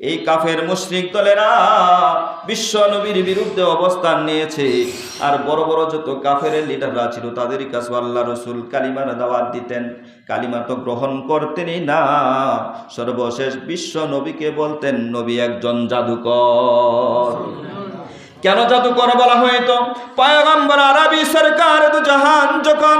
এই কাফের মুশরিক দলেরা বিশ্ব নবীর বিরুদ্ধে অবস্থান নিয়েছে। আর বড় বড় যত কাফের লিডাররা ছিল তাদের কাছে আল্লাহ রসুল কালিমার দাওয়াত দিতেন। কালিমা তো গ্রহণ করতেনই না। সর্বশেষ বিশ্ব নবীকে বলতেন, নবী একজন জাদুকর। কেন জাদুকর বলা হয়তো পয়গম্বর আরবি সরকার জাহান যখন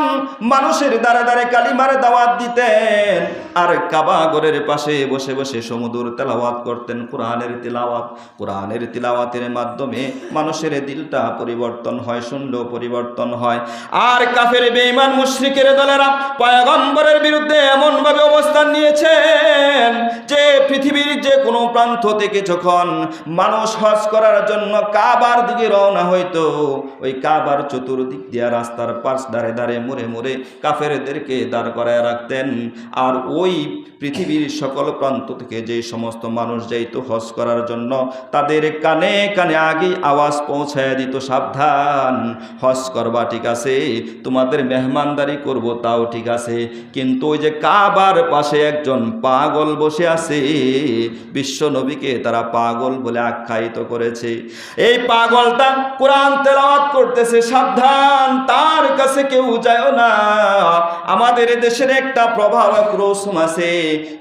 মানুষের দ্বারা দ্বারে কালিমার দাওয়াত দিতেন। আর কাবাগরের পাশে বসে বসে সমুদ্র তেলাওয়াত করতেন কোরআনের তিলাওয়াত। কোরআনের তিলাওয়াতের মাধ্যমে মানুষের দিলটা পরিবর্তন হয়, শুনলেও পরিবর্তন হয়। আর কাফের, বেঈমান, মুশরিকের দলেরা পয়গম্বরের বিরুদ্ধে এমনভাবে অবস্থান নিয়েছেন যে পৃথিবীর যে কোনো প্রান্ত থেকে যখন মানুষ হজ করার জন্য কাবার দিকে রওনা হইতো, ওই কাবার চতুর্দিক দিয়া রাস্তার পাশ দাঁড়ে দাঁড়ে মুড়ে মুড়ে কাফেরদেরকে দাঁড় করায় রাখতেন। আর ওই পৃথিবীর সকল প্রান্ত থেকে যে সমস্ত মানুষ যাইত হজ করার জন্য, তাদের কানে কানে আগেই আওয়াজ পৌঁছায় দিত, সাবধান, হজ করবা ঠিক আছে, তোমাদের মেহমানদারি করব তাও ঠিক আছে। কিন্তু ওই যে কাবার পাশে একজন পাগল বসে আছে, বিশ্ব নবীকে তারা পাগল বলে আখ্যায়িত করেছে। এই পাগলটা কোরআন তেলাওয়াত করতেছে, সাবধান, তার কাছে কেউ যায় না। আমাদের দেশের একটা প্রভাবক রসুম আছে।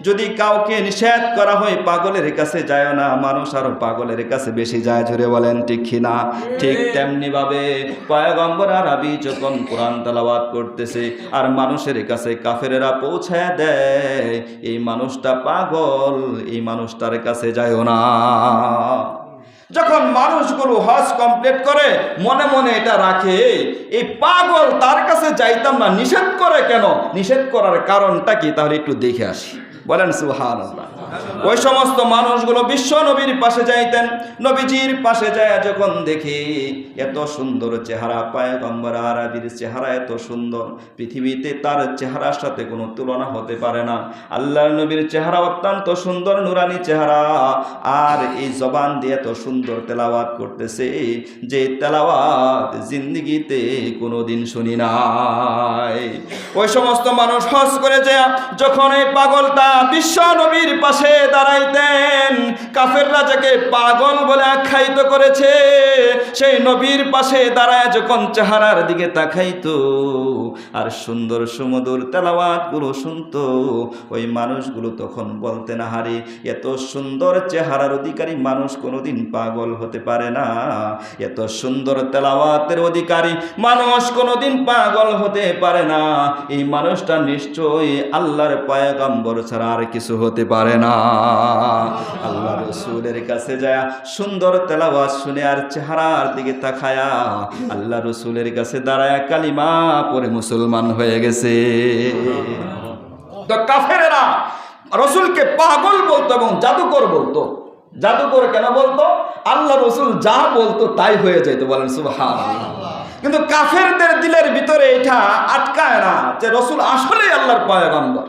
যদি কাউকে নিষেধ করা হয়, পাগলের কাছে যায় না। মানুষ আর পাগলের কাছে বেশি যায় জুড়ে বলেন, ঠিক না? ঠিক তেমনি ভাবে পয়গম্বর আরবি যখন কোরআন তেলাওয়াত করতেছে আর মানুষের কাছে কাফেরেরা পৌঁছায় দেয়, এই মানুষটা পাগল, এই মানুষটার কাছে যায় না। যখন মানুষগুলো হজ কমপ্লিট করে, মনে মনে এটা রাখে, এই পাগল তার কাছে যাইতাম না, নিষেধ করে কেন? নিষেধ করার কারণটা কি? তাহলে একটু দেখে আসি। বলেন সুহান ওই সমস্ত মানুষগুলো বিশ্ব নবীর পাশে যাইতেন। নবীজির পাশে যায় যখন দেখি, এত সুন্দর চেহারা, পায়গম্বর আরবির চেহারা এত সুন্দর, পৃথিবীতে তার চেহারার সাথে কোনো তুলনা হতে পারে না। আল্লাহ নবীর চেহারা অত্যন্ত সুন্দর, নুরানি চেহারা, আর এই জবান দিয়ে এত সুন্দর তেলাওয়াত করতেছে, যে তেলাওয়াত জিন্দিগিতে কোনোদিন শুনি নাই। ওই সমস্ত মানুষ হজ করে যায় যখন এই পাগলটা বিশ্ব নবীর পাশে দাঁড়াইতেন কাফের রাজাকে পাগল বলে আখ্যায়িত করেছে, সেই নবীর পাশে দাঁড়ায় যখন চেহারার দিকে তাকাইতো, আর সুন্দর সুমধুর তেলাওয়াতগুলো শুনতো, ওই মানুষগুলো তখন বলতেন হারে এত সুন্দর চেহারার অধিকারী মানুষ কোনোদিন পাগল হতে পারে না। এত সুন্দর তেলাওয়াতের অধিকারী মানুষ কোনোদিন পাগল হতে পারে না। এই মানুষটা নিশ্চয়ই আল্লাহর পয়গম্বর ছাড়া আর কিছু হতে পারে না। আল্লাহ রসুলের কাছে যায় সুন্দর তেলাওয়াত শুনে আর চেহারার দিকে তাকায়া আল্লাহ রসুলের কাছে দাঁড়ায় কালিমা পরে মুসলমান হয়ে গেছে। কাফেরেরা রসুলকে পাগল বলতো এবং জাদুকর বলতো। জাদুকর কেন বলতো? আল্লাহ রসুল যা বলতো তাই হয়ে যেত বলেন সুবহান কিন্তু কাফেরদের দিলের ভিতরে এটা আটকায় না যে রসুল আসলেই আল্লাহর পয়গম্বর।